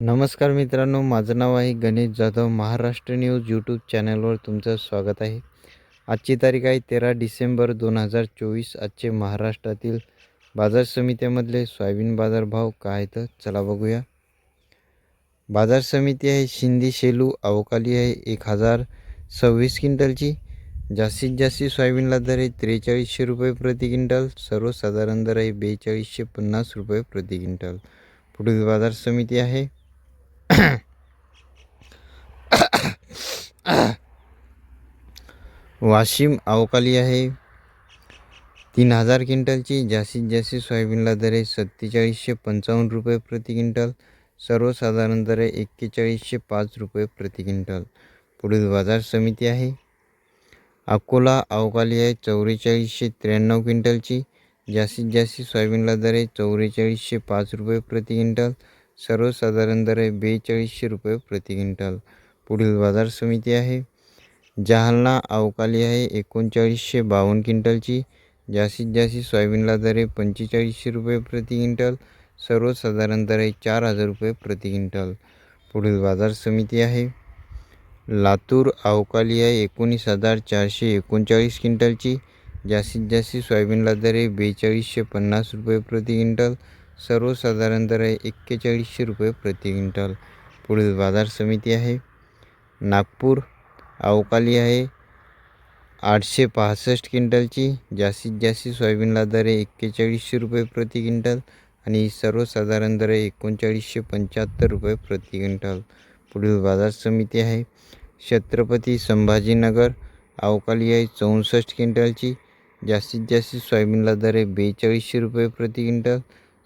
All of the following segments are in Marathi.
नमस्कार मित्रांनो माझं नाव आहे गणेश जाधव. महाराष्ट्र न्यूज यूट्यूब चॅनलवर तुमचं स्वागत आहे. आजची तारीख आहे तेरा डिसेंबर दोन हजार चोवीस. आजचे महाराष्ट्रातील बाजार समित्यामधले सोयाबीन बाजारभाव काय तर चला बघूया. बाजार समिती आहे शिंदी शेलू अवकाली आहे एक हजार सव्वीस क्विंटलची. जास्तीत जास्त सोयाबीनला दर आहे त्रेचाळीसशे रुपये प्रति क्विंटल. सर्वसाधारण दर आहे बेचाळीसशे पन्नास रुपये प्रति क्विंटल. पुढील बाजार समिती आहे वाशिम अवकाली आहे. तीन हजार क्विंटलची जास्तीत जास्त सोयाबीनला दर आहे सत्तेचाळीसशे पंचावन्न रुपये प्रति क्विंटल. सर्वसाधारण दर आहे एक्केचाळीसशे पाच रुपये प्रति क्विंटल. पुढील बाजार समिती आहे. अकोला अवकाली आहे चौवेचाळीसशे त्र्याण्णव क्विंटलची. जास्तीत जास्त सोयाबीनला दर आहे चौवेचाळीसशे पाच रुपये प्रति क्विंटल. सर्वसाधारण दर आहे बेचाळीसशे रुपये प्रति क्विंटल. पुढील बाजार समिती आहे. जालना अवकाली आहे. एकोणचाळीसशे बावन्न क्विंटलची. जास्तीत जास्त सोयाबीनला दर आहे पंचेचाळीसशे रुपये प्रति क्विंटल. सर्वसाधारण दर आहे चार हजार रुपये प्रति क्विंटल. पुढील बाजार समिती आहे. लातूर अवकाली आहे. एकोणीस हजार चारशे एकोणचाळीस क्विंटलची. जास्तीत जास्त सोयाबीनला दर आहे बेचाळीसशे पन्नास रुपये प्रति क्विंटल. सर्वसाधारण दर आहे एक्केचाळीसशे रुपये प्रति क्विंटल. पुढील बाजार समिती आहे. नागपूर अवकाली आहे. आठशे पासष्ट क्विंटलची जास्तीत जास्त सोयाबीनला दर आहे एक्केचाळीसशे रुपये प्रति क्विंटल आणि सर्वसाधारण दर आहे एकोणचाळीसशे पंच्याहत्तर रुपये प्रति क्विंटल. पुढील बाजार समिती आहे. छत्रपती संभाजीनगर अवकाली आहे चौसष्ट क्विंटलची. जास्तीत जास्त सोयाबीनला दर आहे बेचाळीसशे रुपये प्रति क्विंटल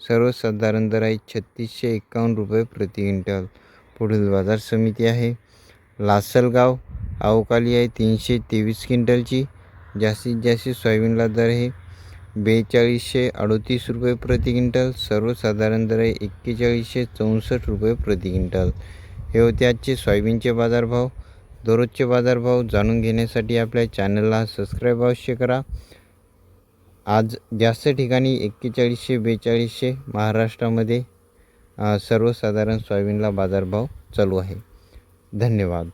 सर्वसाधारण दर आहे छत्तीसशे एकावन्न रुपये प्रति क्विंटल. पुढील बाजार समिती आहे. लासलगाव अवकाली आहे तीनशे तेवीस क्विंटलची. जास्तीत जास्त सोयाबीनला दर आहे बेचाळीसशे अडतीस रुपये प्रति क्विंटल. सर्वसाधारण दर आहे एक्केचाळीसशे चौसष्ट रुपये प्रति क्विंटल. हे होते आजचे सोयाबीनचे बाजारभाव. दररोजचे बाजारभाव जाणून घेण्यासाठी आपल्या चॅनलला सबस्क्राईब अवश्य करा. आज जास्त ठिकाणी एक्केचाळीसशे बेचाळीसशे महाराष्ट्रामध्ये सर्वसाधारण सोयाबीनला बाजारभाव चालू आहे. धन्यवाद.